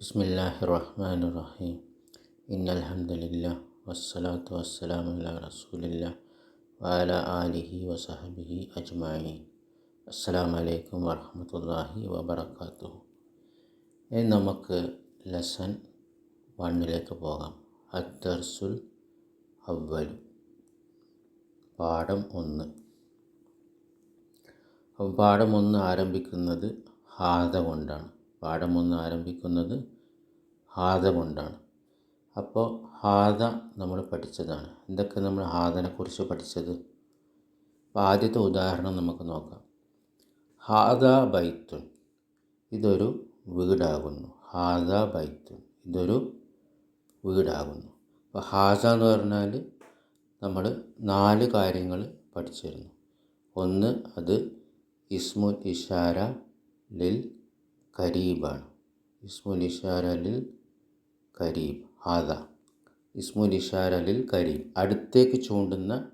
بسم الله الرحمن الرحيم إن الحمد لله والصلاة والسلام على رسول الله وعلى آله وصحبه أجمعين അസ്സാം വലൈക്കും വറഹമത്തല്ലാഹി വബർക്കാത്തു ഇനി നമുക്ക് ലെസൺ വണ്ണിലേക്ക് പോകാം അദ്ദർസുൽ അവൽ പാഠം ഒന്ന് അപ്പം പാഠം ഒന്ന് ആരംഭിക്കുന്നത് ഹാദ കൊണ്ടാണ് പാഠം ഒന്ന് ആരംഭിക്കുന്നത് ഹാദ കൊണ്ടാണ്. അപ്പോൾ ഹാദ നമ്മൾ പഠിച്ചതാണ്. എന്തൊക്കെ നമ്മൾ ഹാദനെക്കുറിച്ച് പഠിച്ചത്? അപ്പോൾ ആദ്യത്തെ ഉദാഹരണം നമുക്ക് നോക്കാം. ഹാദ ബൈത്തുൻ. ഇതൊരു വീടാകുന്നു. ഹാദ ബൈത്തുൻ. ഇതൊരു വീടാകുന്നു. അപ്പോൾ ഹാസ എന്ന് പറഞ്ഞാൽ നമ്മൾ നാല് കാര്യങ്ങൾ പഠിച്ചിരുന്നു. ഒന്ന് അത് ഇസ്മുൽ ഇഷാര ലിൽ കരീബാണ്. ഇസ്മുൽ ഇഷാര ലിൽ കരീബ്. ഹാദ. ഇസ്മുൽ ഇഷാര ലിൽ കരീബ്. അടുത്തേക്ക് ചൂണ്ടുന്ന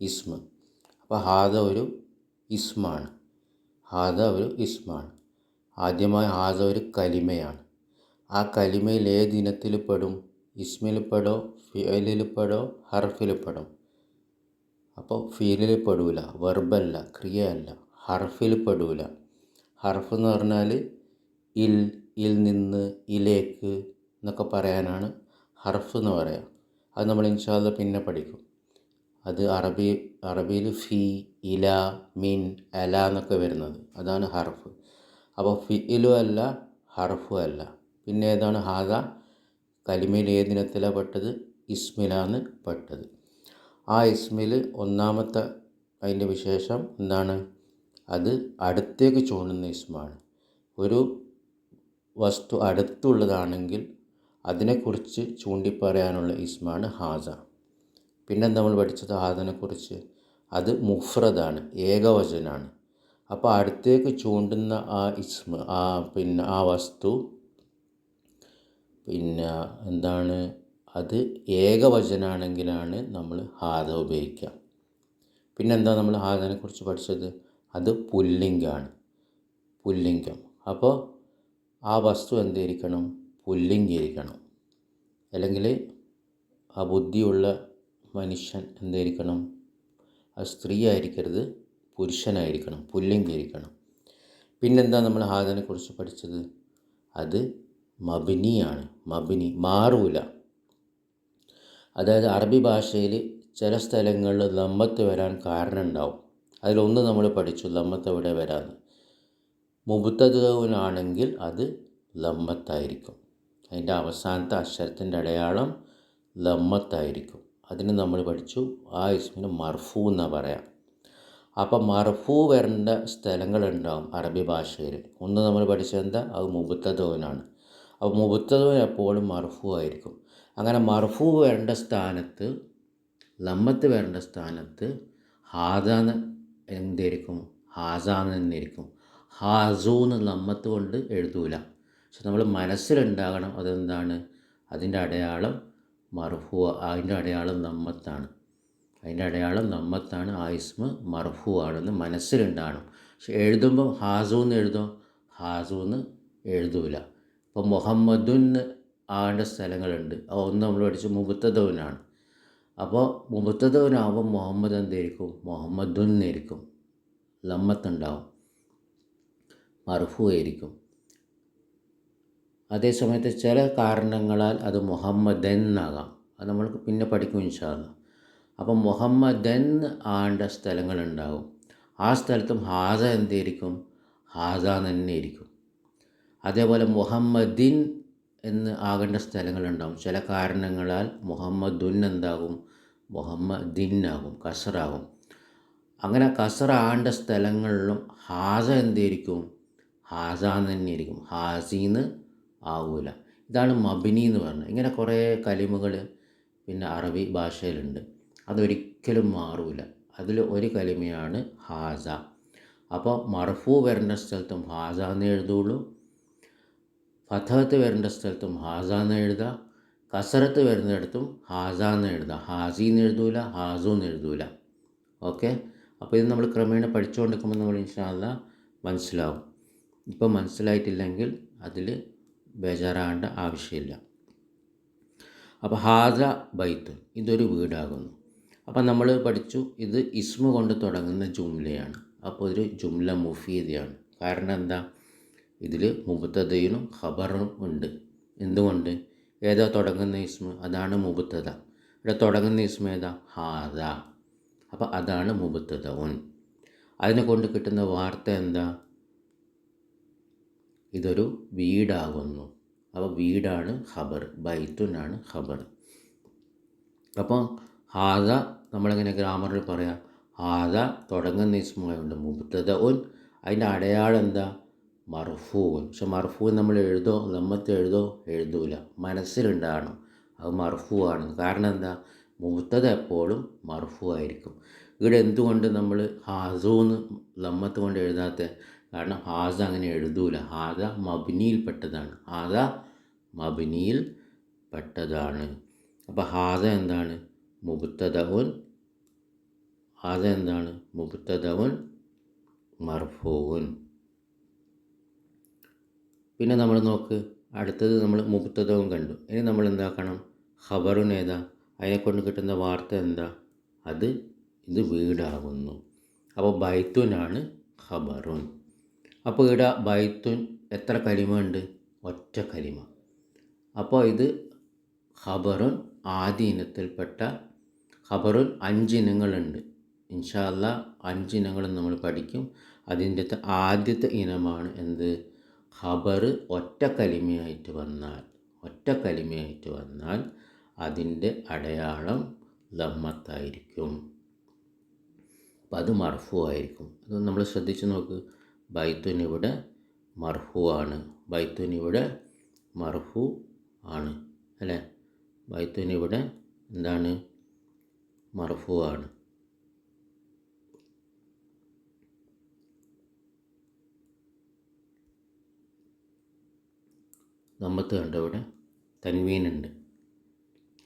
ഇസ്മ. അപ്പോൾ ഹാദ ഒരു ഇസ്മാണ്. ഹാദ ഒരു ഇസ്മാണ്. ആദ്യമായി ഹാദ ഒരു കലിമയാണ്. ആ കലിമയിൽ ഏത് ഇനത്തിൽ പെടും? ഇസ്മിൽ പെടോ ഫിയലിൽ പെടോ ഹർഫിൽ പെടും. അപ്പോൾ ഫീലിൽ പെടൂല. വെർബല്ല ക്രിയയല്ല. ഹർഫിൽ പെടൂല. ഹർഫ് എന്ന് പറഞ്ഞാൽ ഇൽ ഇൽ നിന്ന് ഇലേക്ക് എന്നൊക്കെ പറയാനാണ് ഹർഫ് എന്ന് പറയുക അത് നമ്മൾ ഇൻഷാല്ല പിന്നെ പഠിക്കും. അത് അറബി അറബിയിൽ ഫി ഇല മിൻ അല എന്നൊക്കെ വരുന്നത്. അതാണ് ഹർഫ്. അപ്പോൾ ഫിയിലും അല്ല ഹർഫും അല്ല. പിന്നെ ഏതാണ്? ഹാദ കലിമയിൽ ഏതിനത്തിലാണ് പെട്ടത്? ഇസ്മിലാണ് പെട്ടത്. ആ ഇസ്മിൽ ഒന്നാമത്തെ അതിന്റെ വിശേഷം എന്താണ്? അത് അടുത്തേക്ക് ചൂണ്ടുന്ന ഇസ്മാണ്. ഒരു വസ്തു അടുത്തുള്ളതാണെങ്കിൽ അതിനെക്കുറിച്ച് ചൂണ്ടിപ്പറയാനുള്ള ഇസ്മാണ് ഹാസ. പിന്നെ നമ്മൾ പഠിച്ചത്? ഹാദനെക്കുറിച്ച് അത് മുഫ്രദാണ് ഏകവചനാണ്. അപ്പോൾ അടുത്തേക്ക് ചൂണ്ടുന്ന ആ ഇസ്മ ആ പിന്നെ ആ വസ്തു പിന്നെ എന്താണ്? അത് ഏകവചനാണെങ്കിലാണ് നമ്മൾ ഹാദ ഉപയോഗിക്കുക. പിന്നെന്താ നമ്മൾ ഹാദനെക്കുറിച്ച് പഠിച്ചത്? അത് പുല്ലിംഗാണ് പുല്ലിംഗം. അപ്പോൾ ആ വസ്തു എന്തായിരിക്കണം പുല്ലിംഗിയായിരിക്കണം അല്ലെങ്കിൽ ആ ബുദ്ധിയുള്ള മനുഷ്യൻ എന്തായിരിക്കണം ആ സ്ത്രീ ആയിരിക്കരുത് പുരുഷനായിരിക്കണം പുല്ലിംഗിരിക്കണം പിന്നെന്താ നമ്മൾ ഹാദനെക്കുറിച്ച് പഠിച്ചത്? അത് മബിനിയാണ്. മബിനി മാറൂല. അതായത് അറബി ഭാഷയിൽ ചില സ്ഥലങ്ങളിൽ ലമ്മത്ത് വരാൻ കാരണം ഉണ്ടാവും. അതിലൊന്ന് നമ്മൾ പഠിച്ചു ലമ്മത്ത് എവിടെ വരാമെന്ന് മുബത്തതുവിനാണെങ്കിൽ അത് ലമ്മത്തായിരിക്കും അതിന്റെ അവസാനത്തെ അക്ഷരത്തിന്റെ അടയാളം ലമ്മത്തായിരിക്കും അതിന് നമ്മൾ പഠിച്ചു. ആ ഇസ്മിന് മർഫു എന്നാണ് പറയാം. അപ്പം മർഫു വരേണ്ട സ്ഥലങ്ങളുണ്ടാവും അറബി ഭാഷയിൽ. ഒന്ന് നമ്മൾ പഠിച്ചെന്താ അത് മുബത്തതുവിനാണ് അപ്പോൾ മുബത്തതുവിൻ എപ്പോഴും മർഫു ആയിരിക്കും. അങ്ങനെ മർഫു വരേണ്ട സ്ഥാനത്ത് ലമ്മത്ത് വരേണ്ട സ്ഥാനത്ത് ഹാദാന്ന് എന്തായിരിക്കും ഹാസാന്ന് തന്നെയായിരിക്കും ഹാസു എന്ന് നമ്മത്ത് കൊണ്ട് എഴുതൂല. പക്ഷെ നമ്മൾ മനസ്സിലുണ്ടാകണം അതെന്താണ്? അതിന്റെ അടയാളം മർഫു അതിന്റെ അടയാളം നമ്മത്താണ്. അതിന്റെ അടയാളം നമ്മത്താണ് ആ ഇസ്മ ആണെന്ന് മനസ്സിലുണ്ടാകണം. പക്ഷെ എഴുതുമ്പോൾ ഹാസു എന്ന് എഴുതും? ഹാസു എന്ന് എഴുതൂല. ഇപ്പോൾ മുഹമ്മദുൻ ആകേണ്ട സ്ഥലങ്ങളുണ്ട്. ഒന്ന് നമ്മൾ പഠിച്ചു മുബത്തദവനാണ് അപ്പോൾ മുബത്തദവനാകുമ്പോൾ മുഹമ്മദ് എന്തായിരിക്കും മുഹമ്മദുൻ എന്നായിരിക്കും ലമ്മത്തുണ്ടാവും മർഫു അതേസമയത്ത് അതേ സമയത്ത് ചില കാരണങ്ങളാൽ അത് മുഹമ്മദൻ എന്നാകാം അത് നമ്മൾ പിന്നെ പഠിക്കും ഇൻഷാല്ല അപ്പം മുഹമ്മദൻ ആണ്ട സ്ഥലങ്ങളുണ്ടാകും ആ സ്ഥലത്തും ഹാസ എന്തായിരിക്കും ഹാസ തന്നെ ഇരിക്കും അതേപോലെ മുഹമ്മദിൻ എന്ന് ആകേണ്ട സ്ഥലങ്ങളുണ്ടാകും ചില കാരണങ്ങളാൽ മുഹമ്മദുൻ എന്താകും മുഹമ്മദിൻ ആകും കസറാകും. അങ്ങനെ കസറ ആണ്ട സ്ഥലങ്ങളിലും ഹാസ എന്തായിരിക്കും ഹാസ എന്ന് തന്നെയായിരിക്കും ഹാസിന്ന് ആവൂല. ഇതാണ് മബിനി എന്ന് പറഞ്ഞത് ഇങ്ങനെ കുറേ കലിമുകൾ പിന്നെ അറബി ഭാഷയിലുണ്ട്. അതൊരിക്കലും മാറൂല. അതിൽ ഒരു കലിമയാണ് ഹാസ. അപ്പോൾ മർഫു വരേണ്ട സ്ഥലത്തും ഹാസ എന്ന് എഴുതുള്ളൂ. ഫതഹത്ത് വരേണ്ട സ്ഥലത്തും ഹാസ എന്ന് എഴുതുക. കസറത്ത് വരുന്നിടത്തും ഹാസ എന്ന് എഴുതുക. ഹാസി എന്ന് എഴുതൂല ഹാസു എന്ന് എഴുതൂല. ഓക്കെ? അപ്പോൾ ഇത് നമ്മൾ ക്രമേണ പഠിച്ചുകൊണ്ടിരിക്കുമ്പോൾ നമ്മൾ ഇൻഷാല്ല മനസ്സിലാവും. ഇപ്പോൾ മനസ്സിലായിട്ടില്ലെങ്കിൽ അതിൽ ബേജാറാകേണ്ട ആവശ്യമില്ല. അപ്പോൾ ഹാദ ബൈത്ത് ഇതൊരു വീടാകുന്നു. അപ്പോൾ നമ്മൾ പഠിച്ചു ഇത് ഇസ്മ കൊണ്ട് തുടങ്ങുന്ന ജുംലയാണ്. അപ്പോൾ ഒരു ജുംല മുഫീദിയാണ്. കാരണം എന്താ? ഇതിൽ മുബത്തതയിലും ഖബറും ഉണ്ട്. എന്തുകൊണ്ട്? ഏതാ തുടങ്ങുന്ന ഇസ്മ? അതാണ് മുബത്തത ഇവിടെ തുടങ്ങുന്ന ഇസ്മ ഏതാ? ഹാദ. അപ്പോൾ അതാണ് മുബത്തതവൻ അതിനെ കൊണ്ട് കിട്ടുന്ന വാർത്ത എന്താ? ഇതൊരു വീടാകുന്നു. അപ്പോൾ വീടാണ് ഖബർ ബൈത്തുനാണ് ഖബർ. അപ്പോൾ ഹാദ നമ്മളെങ്ങനെ ഗ്രാമറിൽ പറയാം? ഹാദ തുടങ്ങുന്ന ഇസ്മുണ്ട് മുബ്തദ ഉൻ അതിന്റെ അടയാളം എന്താ? മർഫൂൻ പക്ഷെ മർഫൂൻ നമ്മൾ എഴുതോ? നമ്മത്ത് എഴുതോ? എഴുതൂല. മനസ്സിലുണ്ടാകണം. അത് മർഫൂ ആണ് കാരണം എന്താ? മുഹത്തത് എപ്പോഴും മർഫു ആയിരിക്കും ഇവിടെ എന്തുകൊണ്ട് നമ്മൾ ഹാസൂന്ന് ലമ്മത്ത് കൊണ്ട് എഴുതാത്ത? കാരണം ഹാസ അങ്ങനെ എഴുതൂല. ഹാദ മബിനിയിൽപ്പെട്ടതാണ് ഹാദ മബിനിയിൽ പെട്ടതാണ് അപ്പോൾ ഹാദ എന്താണ്? മുബുത്തതവൻ ഹാദ എന്താണ്? മുബുത്തതവൻ മർഫൂൻ പിന്നെ നമ്മൾ നോക്ക് അടുത്തത് നമ്മൾ മുബുത്തതവും കണ്ടു. ഇനി നമ്മൾ എന്താക്കണം? ഖബറുൻ ഏതാ? അതിനെക്കൊണ്ട് കിട്ടുന്ന വാർത്ത എന്താ? അത് ഇത് വീടാകുന്നു. അപ്പോൾ ബൈത്തുനാണ് ഖബറുൻ. അപ്പോൾ ഇവിടെ ബൈത്തുൻ എത്ര കലിമ ഉണ്ട് ഒറ്റ കലിമ അപ്പോൾ ഇത് ഖബറുൻ ആദ്യ ഇനത്തിൽപ്പെട്ട ഖബറുൻ അഞ്ച് ഇനങ്ങളുണ്ട്. ഇൻഷാല്ല അഞ്ച് ഇനങ്ങൾ നമ്മൾ പഠിക്കും. അതിന്റെ ആദ്യത്തെ ഇനമാണ് എന്ത്? ഖബർ ഒറ്റ കലിമയായിട്ട് വന്നാൽ ഒറ്റ കലിമയായിട്ട് വന്നാൽ അതിന്റെ അടയാളം ലമ്മത്തായിരിക്കും അപ്പം അത് മർഫു ആയിരിക്കും അത് നമ്മൾ ശ്രദ്ധിച്ച് നോക്ക്. ബൈത്തുൻ ഇവിടെ മർഹു ആണ്. ബൈത്തുൻ ഇവിടെ മർഹു ആണ് അല്ലേ? ബൈത്തുൻ ഇവിടെ എന്താണ്? മർഫു ആണ്. നമ്മത്ത് കണ്ട ഇവിടെ? തൻവീനുണ്ട്.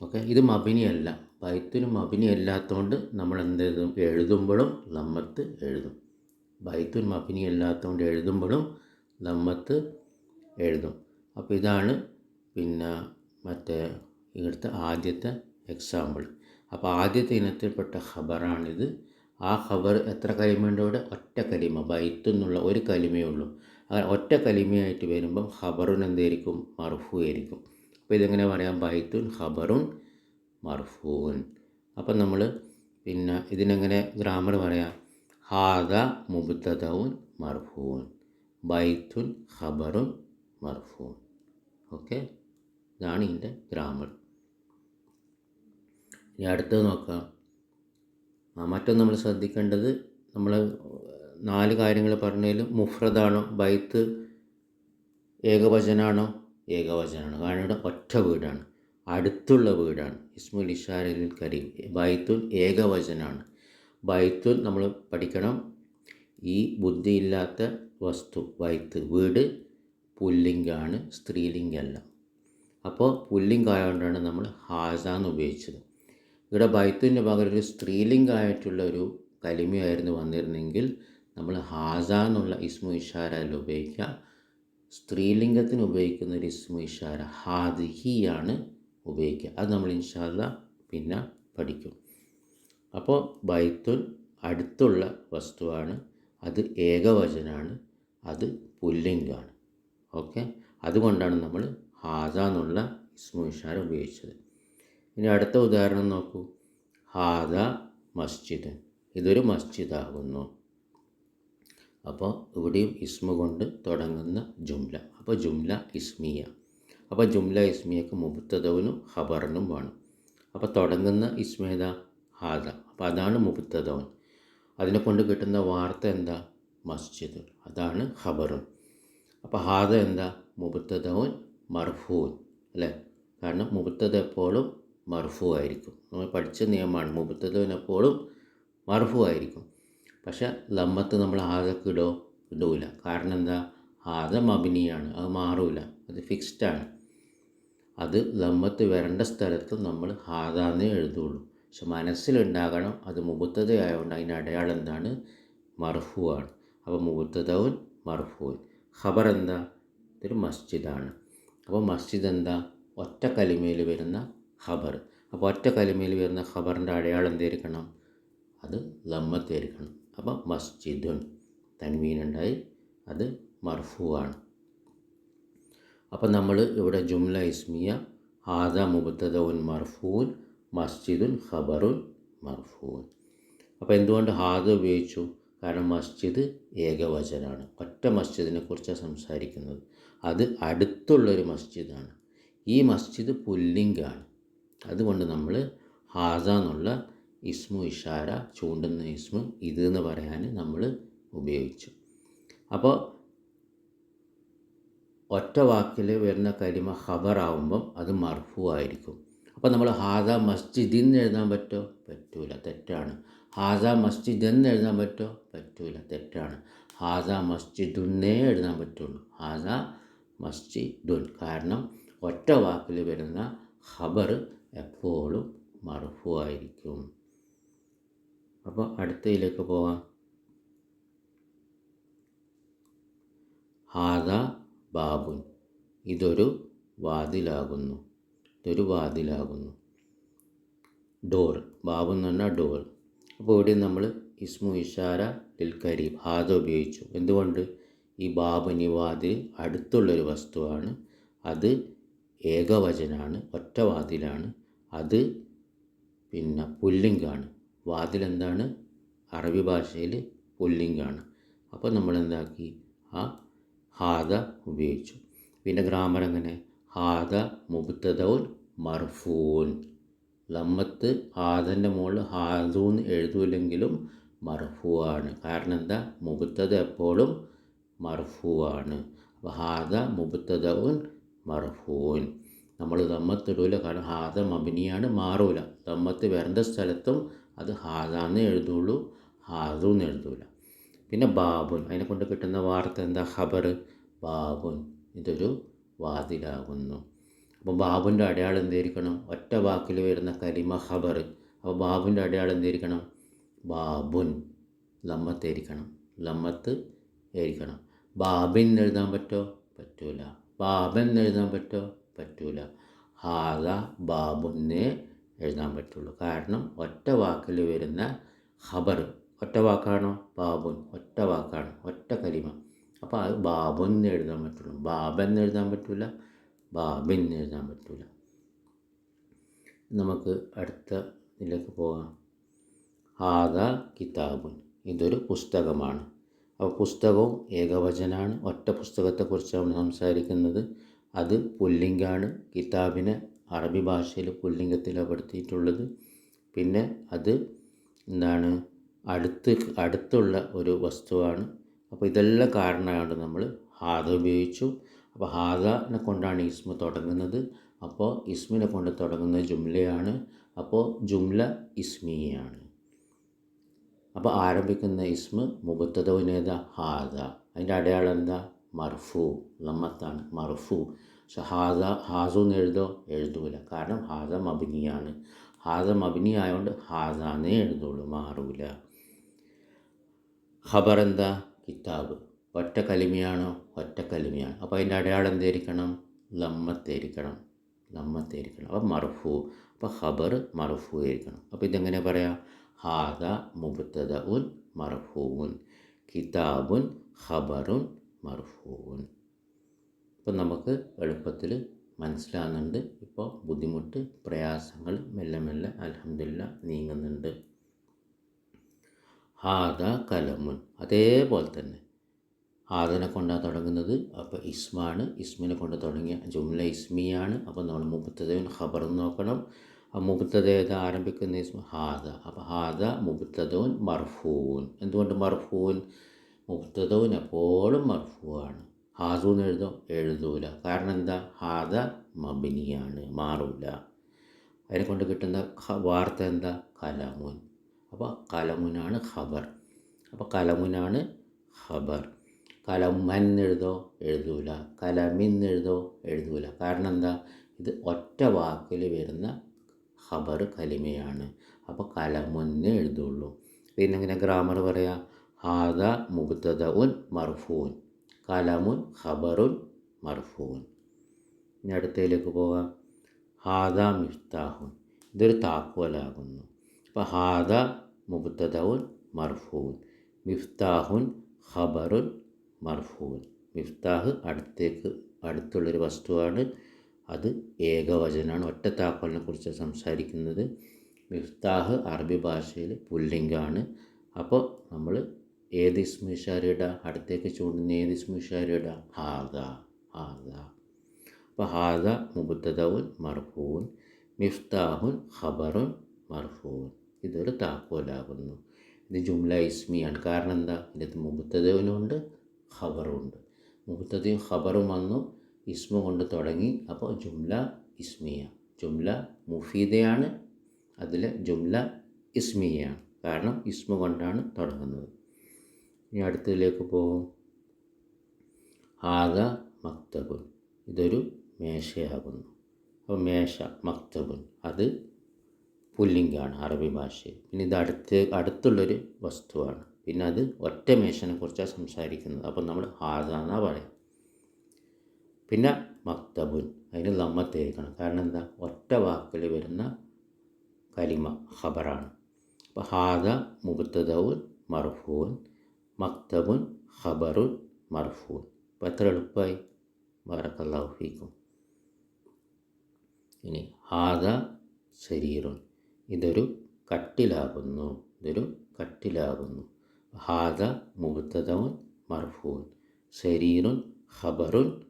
ഓക്കെ ഇത് മബിനിയല്ല. ബൈത്തിന് മബിനി അല്ലാത്തതുകൊണ്ട് നമ്മൾ എന്ത് എഴുതും എഴുതുമ്പോഴും നമ്മത്ത് എഴുതും. ബൈത്തുൻ മബിനി അല്ലാത്തതുകൊണ്ട് എഴുതുമ്പോഴും നമ്മത്ത് എഴുതും. അപ്പോൾ ഇതാണ് പിന്നെ മറ്റേ ഇവിടുത്തെ ആദ്യത്തെ എക്സാമ്പിൾ അപ്പോൾ ആദ്യത്തെ ഇനത്തിൽപ്പെട്ട ഖബറാണിത്. ആ ഖബർ എത്ര കലിമയുണ്ട് അവിടെ ഒറ്റ കലിമ ബൈത്ത് എന്നുള്ള ഒരു കലിമയേ ഉള്ളൂ. അങ്ങനെ ഒറ്റ കലിമയായിട്ട് വരുമ്പം ഖബറുൻ എന്തായിരിക്കും? മർഫു ആയിരിക്കും. അപ്പോൾ ഇതെങ്ങനെ പറയാം? ബൈത്തുൻ ഖബറുൻ മർഫൂൻ. അപ്പം നമ്മൾ പിന്നെ ഇതിനെങ്ങനെ ഗ്രാമർ പറയാം? ഹാദ മുബ്തദൗൻ മർഫൂൻ ബൈത്തുൻ ഖബറുൻ മർഫൂൻ ഓക്കെ? ഇതാണ് ഇതിന്റെ ഗ്രാമർ. ഇനി അടുത്തത് നോക്കാം. മറ്റൊന്ന് നമ്മൾ ശ്രദ്ധിക്കേണ്ടത് നമ്മൾ നാല് കാര്യങ്ങൾ പറഞ്ഞതിൽ മുഫ്രദാണോ ബൈത്ത് ഏകവചനാണോ? ഏകവചനാണ്. കാരണം ഇവിടെ ഒറ്റ വീടാണ്. അടുത്തുള്ള വീടാണ്. ഇസ്മുൽ ഇഷാരലിൽ കരീം. ബൈത്തുൽ ഏകവചനാണ്. ബൈത്തുൽ നമ്മൾ പഠിക്കണം. ഈ ബുദ്ധിയില്ലാത്ത വസ്തു ബൈത്ത് വീട് പുല്ലിംഗാണ് സ്ത്രീലിംഗല്ല. അപ്പോൾ പുല്ലിംഗായതുകൊണ്ടാണ് നമ്മൾ ഹാസ എന്ന് ഉപയോഗിച്ചത്. ഇവിടെ ബൈത്തുവിന്റെ പകരം ഒരു സ്ത്രീലിംഗമായിട്ടുള്ള ഒരു കലിമയായിരുന്നു വന്നിരുന്നെങ്കിൽ നമ്മൾ ഹാസ എന്നുള്ള ഇസ്മു ഇഷാരല്ല ഉപയോഗിക്കുക. സ്ത്രീലിംഗത്തിന് ഉപയോഗിക്കുന്ന ഒരു ഇസ്മു ഇഷാര ഹാദിഹിയാണ് ഉപയോഗിക്കുക. അത് നമ്മൾ ഇൻഷാല്ല പിന്നെ പഠിക്കും. അപ്പോൾ ബൈത്തുൽ അടുത്തുള്ള വസ്തുവാണ്. അത് ഏകവചനാണ്. അത് പുല്ലിംഗാണ് ഓക്കെ? അതുകൊണ്ടാണ് നമ്മൾ ഹാദ എന്നുള്ള ഇസ്മു ഇഷാര ഉപയോഗിച്ചത്. ഇനി അടുത്ത ഉദാഹരണം നോക്കൂ. ഹാദ മസ്ജിദ്. ഇതൊരു മസ്ജിദാകുന്നു. അപ്പോൾ ഇവിടെയും ഇസ്മ കൊണ്ട് തുടങ്ങുന്ന ജുംല. അപ്പോൾ ജുംല ഇസ്മിയ. അപ്പോൾ ജുംല ഇസ്മിയക്ക് മുബത്തതവനും ഖബറിനും വേണം. അപ്പോൾ തുടങ്ങുന്ന ഇസ്മേത? ഹാദ അപ്പോൾ അതാണ് മുബത്തതവൻ അതിനെ കൊണ്ട് കിട്ടുന്ന വാർത്ത എന്താ? മസ്ജിദ്. അതാണ് ഖബറും. അപ്പോൾ ഹാദ എന്താ? മുബത്തതവൻ മർഫൂൻ. അല്ലേ? കാരണം മുബത്തത് എപ്പോഴും മർഫു ആയിരിക്കും. നമ്മൾ പഠിച്ച നിയമമാണ് മുബത്തതിന് എപ്പോഴും മർഫു ആയിരിക്കും. പക്ഷെ ലമ്മത്ത് നമ്മൾ ഹാദക്ക് ഇടോ? ഇടൂല. കാരണം എന്താ? ഹാദ മബിനിയാണ്. അത് മാറൂല. അത് ഫിക്സ്ഡാണ് അത് ലമ്മത്ത് വരേണ്ട സ്ഥലത്ത് നമ്മൾ ഹാദാന്നേ എഴുതുള്ളൂ. പക്ഷെ മനസ്സിലുണ്ടാകണം അത് മുബത്തതയായതുകൊണ്ട് അതിന്റെ അടയാളം എന്താണ്? മർഫുവാണ് അപ്പോൾ മുബത്തതവും മർഫുവും ഖബർ എന്താ ഇതൊരു മസ്ജിദാണ്. അപ്പോൾ മസ്ജിദ് എന്താ ഒറ്റ കലിമയിൽ വരുന്ന ഖബർ. അപ്പോൾ ഒറ്റ കലിമയിൽ വരുന്ന ഖബറിന്റെ അടയാളം എന്തായിരിക്കണം അത് ലമ്മത്തായിരിക്കണം അപ്പോൾ മസ്ജിദുൻ. തൻവീനുണ്ടായി. അത് മർഫു ആണ് അപ്പോൾ നമ്മൾ ഇവിടെ ജുംല ഇസ്മിയ ഹാദ മുബത്തദുൻ മർഫൂൻ മസ്ജിദുൻ ഖബറുൽ മർഫൂൻ. അപ്പോൾ എന്തുകൊണ്ട് ഹാദ് ഉപയോഗിച്ചു? കാരണം മസ്ജിദ് ഏകവചനാണ്. ഒറ്റ മസ്ജിദിനെ കുറിച്ചാണ് സംസാരിക്കുന്നത്. അത് അടുത്തുള്ളൊരു മസ്ജിദാണ്. ഈ മസ്ജിദ് പുല്ലിംഗാണ്. അതുകൊണ്ട് നമ്മൾ ഹാസ എന്നുള്ള ഇസ്മു ഇഷാര ചൂണ്ടുന്ന ഇസ്മു ഇത് എന്ന് പറയാൻ നമ്മൾ ഉപയോഗിച്ചു. അപ്പോൾ ഒറ്റ വാക്കിൽ വരുന്ന കരിമ ഖബറാവുമ്പം അത് മർഫു ആയിരിക്കും അപ്പോൾ നമ്മൾ ഹാദ മസ്ജിദ് എന്ന് എഴുതാൻ പറ്റുമോ പറ്റൂല തെറ്റാണ്. ഹാദ മസ്ജിദ് എന്ന് എഴുതാൻ പറ്റുമോ പറ്റൂല തെറ്റാണ്. ഹാദ മസ്ജിദുന്നേ എഴുതാൻ പറ്റുള്ളൂ. ഹാദ മസ്ജിദുൻ. കാരണം ഒറ്റ വാക്കിൽ വരുന്ന ഖബർ എപ്പോഴും മർഫു ആയിരിക്കും. അപ്പോൾ അടുത്തതിലേക്ക് പോവാം ഹാദ ബാബുൻ. ഇതൊരു വാതിലാകുന്നു. ഇതൊരു വാതിലാകുന്നു. ഡോർ ബാബു എന്ന് പറഞ്ഞാൽ ഡോർ അപ്പോൾ ഇവിടെ നമ്മൾ ഇസ്മു ഇഷാര ലിൽ കരീബ് ഹാദ ഉപയോഗിച്ചു. എന്തുകൊണ്ട്? ഈ ബാബുനി വാതിൽ അടുത്തുള്ളൊരു വസ്തുവാണ്. അത് ഏകവചനാണ് ഒറ്റ വാതിലാണ്. അത് പിന്നെ പുല്ലിംഗാണ്. വാതിൽ എന്താണ്? അറബി ഭാഷയിൽ പുല്ലിംഗാണ്. അപ്പോൾ നമ്മൾ എന്താക്കി ആ ഹാദ ഉപയോഗിച്ചു. പിന്നെ ഗ്രാമർ എങ്ങനെ? ഹാദ മുബത്തദൗൻ മർഫൂൻ. ലമ്മത്ത് ഹാദന്റെ മുകളിൽ ഹാദൂന്ന് എഴുതൂലെങ്കിലും മർഫൂ ആണ് കാരണം എന്താ മുബത്തത് എപ്പോഴും മർഫുവാണ്. അപ്പോൾ ഹാദ മുബത്തദൗൻ മർഫൂൻ. നമ്മൾ ദമ്മത്തിടൂല കാരണം ഹാദ മബിനിയാണ് മാറൂല. ദമ്മത്ത് വരേണ്ട സ്ഥലത്തും അത് ഹാദാന്ന് എഴുതുള്ളൂ ഹാദു എന്ന് എഴുതൂല. പിന്നെ ബാബുൻ. അതിനെ കൊണ്ട് കിട്ടുന്ന വാർത്ത എന്താ? ഖബർ ബാബുൻ. ഇതൊരു വാതിലാകുന്നു. അപ്പോൾ ബാബുവിന്റെ അടയാളം എന്തായിരിക്കണം ഒറ്റ വാക്കിൽ വരുന്ന കലിമ ഖബർ. അപ്പോൾ ബാബുവിന്റെ അടയാളം എന്തായിരിക്കണം ബാബുൻ ലമ്മത്തായിരിക്കണം ലമ്മത്ത് ആയിരിക്കണം ബാബിൻ എഴുതാൻ പറ്റോ? പറ്റൂല. ബാബൻ എഴുതാൻ പറ്റോ? പറ്റൂല. ഹാദ ബാബുന്നേ എഴുതാൻ പറ്റുള്ളൂ. കാരണം ഒറ്റ വാക്കിൽ വരുന്ന ഖബർ. ഒറ്റ വാക്കാണോ? ബാബുൻ. ഒറ്റ വാക്കാണ്. ഒറ്റ കലിമ. അപ്പോൾ അത് ബാബു എന്ന് എഴുതാൻ പറ്റുള്ളൂ. ബാബ എന്ന് എഴുതാൻ പറ്റില്ല ബാബിൻ എന്ന് എഴുതാൻ പറ്റില്ല നമുക്ക് അടുത്ത ഇതിലേക്ക് പോകാം. ഹാദ കിതാബുൻ. ഇതൊരു പുസ്തകമാണ്. അപ്പോൾ പുസ്തകവും ഏകവചനമാണ് ഒറ്റ പുസ്തകത്തെക്കുറിച്ചാണ് സംസാരിക്കുന്നത് അത് പുല്ലിംഗാണ്. കിതാബിനെ അറബി ഭാഷയിൽ പുല്ലിംഗത്തിലാണ് പെടുത്തിയിട്ടുള്ളത് പിന്നെ അത് എന്താണ്? അടുത്ത് അടുത്തുള്ള ഒരു വസ്തുവാണ് അപ്പോൾ ഇതെല്ലാം കാരണമായതുകൊണ്ട് നമ്മൾ ഹാദ ഉപയോഗിച്ചു. അപ്പോൾ ഹാദനെ കൊണ്ടാണ് ഇസ്മ തുടങ്ങുന്നത്. അപ്പോൾ ഇസ്മിനെ കൊണ്ട് തുടങ്ങുന്ന ജുംലയാണ്. അപ്പോൾ ജുംല ഇസ്മിയാണ്. അപ്പോൾ ആരംഭിക്കുന്ന ഇസ്മ മുബത്തതവിനേത ഹാദ അതിന്റെ അടയാളം എന്താ? മർഫു. ലമ്മത്താണ് മർഫു. പക്ഷെ ഹാദ ഹാസു എന്ന് എഴുതോ? എഴുതൂല. കാരണം ഹാദ മബിനിയാണ്. ഹാദ മബിനി ആയതുകൊണ്ട് ഹാദാന്നേ എഴുതുള്ളൂ. മാറൂല. ഖബർ എന്താ കിതാബ്. ഒറ്റ കലിമയാണോ? ഒറ്റ കലിമയാണ്. അപ്പോൾ അതിന്റെ അടയാളം എന്തായിരിക്കണം ലമ്മത്തായിരിക്കണം ലമ്മത്തായിരിക്കണം അപ്പോൾ മർഫു. അപ്പോൾ ഖബർ മർഫു ആയിരിക്കണം. അപ്പോൾ ഇതെങ്ങനെ പറയാം? ഹാദ മുബത്തദ ഉൻ മർഫൂൻ കിതാബുൻ ഖബറുൻ മർഫൂൻ ഇപ്പം നമുക്ക് എളുപ്പത്തിൽ മനസ്സിലാകുന്നുണ്ട് ഇപ്പോൾ ബുദ്ധിമുട്ട് പ്രയാസങ്ങൾ മെല്ലെ മെല്ലെ അലഹമില്ല നീങ്ങുന്നുണ്ട്. ഹാദ കലമുൻ. അതേപോലെ തന്നെ. ഹാദനെ കൊണ്ടാണ് തുടങ്ങുന്നത്. അപ്പോൾ ഇസ്മാണ്. ഇസ്മിനെ കൊണ്ട് തുടങ്ങിയ ജുംല ഇസ്മിയാണ്. അപ്പോൾ നമ്മൾ മുബത്തതവൻ ഖബർ നോക്കണം. മുബത്തതേത ആരംഭിക്കുന്ന ഇസ്മ? ഹാദ. അപ്പോൾ ഹാദ മുബത്തതവൻ മർഫൂൻ. എന്തുകൊണ്ട് മർഫൂൻ? മുബത്തതവൻ എപ്പോഴും ആണ് ഹാസു എന്ന് എഴുതോ? എഴുതൂല. കാരണം എന്താ? ഹാദ മബിനിയാണ്. മാറൂല. അതിനെ കൊണ്ട് കിട്ടുന്ന വാർത്ത എന്താ? കലാമുൻ. അപ്പോൾ കലമുനാണ് ഖബർ. അപ്പോൾ കലമുനാണ് ഖബർ. കലമൻ എഴുതോ എഴുതൂല. കലമിൻ എഴുതോ എഴുതൂല. കാരണം എന്താ ഇത് ഒറ്റ വാക്കിൽ വരുന്ന ഖബർ കലിമയാണ്. അപ്പോൾ കലമുന്ന് എഴുതുള്ളൂ. പിന്നെ ഇങ്ങനെ ഗ്രാമർ പറയാം? ഹാദ മുബത്തദ ഉൻ മർഫൂൻ. കലമുൻ ഖബറുൻ മർഫൂൻ. ഇനി അടുത്തയിലേക്ക് പോകാം ഹാദ മിഫ്താഹുൻ. ഇതൊരു താക്കോലാകുന്നു. അപ്പോൾ ഹാദ മുബത്തദവുൻ മർഫൂൻ മിഫ്താഹുൻ ഖബറുൻ മർഫൂൻ മിഫ്താഹ് അടുത്തേക്ക് അടുത്തുള്ളൊരു വസ്തുവാണ്. അത് ഏകവചനമാണ് ഒറ്റ താക്കോലിനെ കുറിച്ച് സംസാരിക്കുന്നത് മിഫ്താഹ് അറബി ഭാഷയിൽ പുല്ലിംഗാണ്. അപ്പോൾ നമ്മൾ ഏത് ഇസ്മിഷാരിയുടെ അടുത്തേക്ക് ചൂണ്ടുന്ന ഏത് ഇസ്മിഷാരിയുടെ ഹാദ ഹാദ. അപ്പോൾ ഹാദ മുബത്തദവുൻ മർഫൂൻ. മിഫ്താഹുൻ ഖബറുൻ മർഫൂൻ. ഇതൊരു താക്കോലാകുന്നു. ഇത് ജുംല ഇസ്മിയാണ്. കാരണം എന്താ? ഇതിനകത്ത് മുബത്തദവിനുണ്ട് ഖബറുണ്ട്. മുബത്തതയും ഖബറും വന്നു ഇസ്മ കൊണ്ട് തുടങ്ങി. അപ്പോൾ ജുംല ഇസ്മിയ. ജുംല മുഫീദയാണ്. അതിൽ ജുംല ഇസ്മിയാണ് കാരണം ഇസ്മ കൊണ്ടാണ് തുടങ്ങുന്നത്. ഇനി അടുത്തതിലേക്ക് പോകും ആഗ മക്തബുൻ. ഇതൊരു മേശയാകുന്നു. അപ്പോൾ മേശ മക്തബുൻ. അത് പുല്ലിംഗാണ് അറബി ഭാഷയിൽ. പിന്നെ ഇത് അടുത്ത് അടുത്തുള്ളൊരു വസ്തുവാണ്. പിന്നെ അത് ഒറ്റ മേശനെ കുറിച്ചാണ് സംസാരിക്കുന്നത്. അപ്പോൾ നമ്മൾ ഹാദ പറയും. പിന്നെ മക്തബുൻ അതിന് ലമ്മത്തേക്കണം കാരണം എന്താ? ഒറ്റ വാക്കിൽ വരുന്ന കലിമ ഖബറാണ്. അപ്പോൾ ഹാദ മുബത്തദവുൻ മർഫൂൻ മക്തബുൻ ഖബറുൻ മർഫൂൻ. അപ്പോൾ എത്ര എളുപ്പമായി ബാറക്കല്ലാഹു ഫീക്കും. ഇനി ഹാദ ശരീറുൻ ഇതൊരു കട്ടിലാകുന്നു ഇതൊരു കട്ടിലാകുന്നു. ഹാദ മുബത്തദവുൻ മർഫൂൻ ശരീറുൻ ഖബറുൻ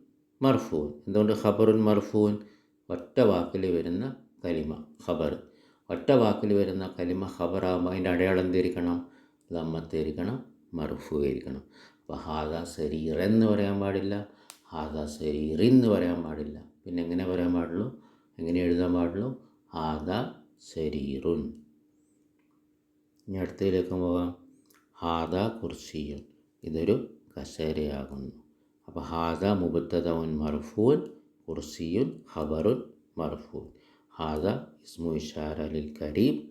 മർഫൂൻ. എന്തുകൊണ്ട് ഖബറുൻ മർഫൂൻ? ഒറ്റ വാക്കിൽ വരുന്ന കലിമ ഖബർ. ഒറ്റ വാക്കിൽ വരുന്ന കലിമ ഖബറാകുമ്പോൾ അതിന്റെ അടയാളം എന്തിരിക്കണം ലമ്മത്തിരിക്കണം മർഫു ആയിരിക്കണം. അപ്പോൾ ഹാദ ശരീർ എന്ന് പറയാൻ പാടില്ല ഹാദ ശരീർ എന്ന് പറയാൻ പാടില്ല. പിന്നെ എങ്ങനെ പറയാൻ പാടുള്ളൂ? എങ്ങനെ എഴുതാൻ പാടുള്ളൂ? ഹാദ ശരീറുൻ ഇനി അടുത്തതിലേക്ക് പോകാം. ഹാദ കുർസിയുൻ ഇതൊരു കസേരയാകുന്നു. അപ്പോൾ ഹാദ മുബത്തതവൻ മർഫൂൻ കുർസിയുൻ ഹബറുൻ മർഫൂൻ. ഹാദ ഇസ്മു ഇഷാര ലിൽ കരീം.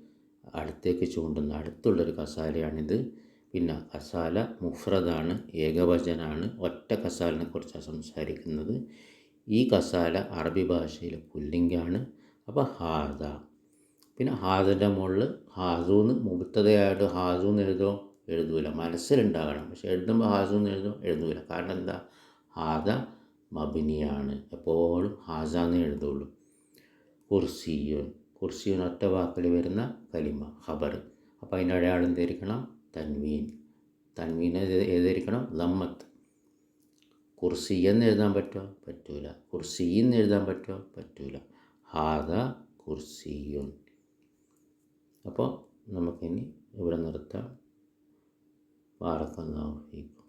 അടുത്തേക്ക് ചൂണ്ടുന്ന അടുത്തുള്ളൊരു കസാലയാണിത്. പിന്നെ കസാല മുഫ്രദാണ് ഏകവചനാണ് ഒറ്റ കസാലിനെ കുറിച്ചാണ് സംസാരിക്കുന്നത്. ഈ കസാല അറബി ഭാഷയിലെ പുല്ലിംഗാണ്. അപ്പോൾ ഹാദ. പിന്നെ ഹാദിന്റെ മുകളിൽ ഹാസൂന്ന് മുബത്തതയായിട്ട് ഹാസൂന്ന് എഴുതോ എഴുതൂല. മനസ്സിലുണ്ടാകണം. പക്ഷെ എഴുതുമ്പോൾ ഹാസൂന്ന് എഴുതോ എഴുതൂല. കാരണം എന്താ? ഹാദ മബിനിയാണ്. എപ്പോഴും ഹാസാന്ന് എഴുതുള്ളൂ. കുർസിയുൻ. കുർസിയുൻ ഒറ്റ വാക്കിൽ വരുന്ന കലിമ ഖബർ. അപ്പോൾ അതിന്റെ അടയാളം എന്തായിരിക്കണം തൻവീൻ. തൻവീൻ ഏതായിരിക്കണം ലമ്മത്ത് കുർസി എന്ന് എഴുതാൻ പറ്റുമോ? പറ്റൂല. കുർസി എഴുതാൻ പറ്റുമോ? പറ്റൂല. ഹാദ കുർസിയുൻ. അപ്പോൾ നമുക്കിനി ഇവിടെ നിർത്താം. വാർത്ത ഫീക്കും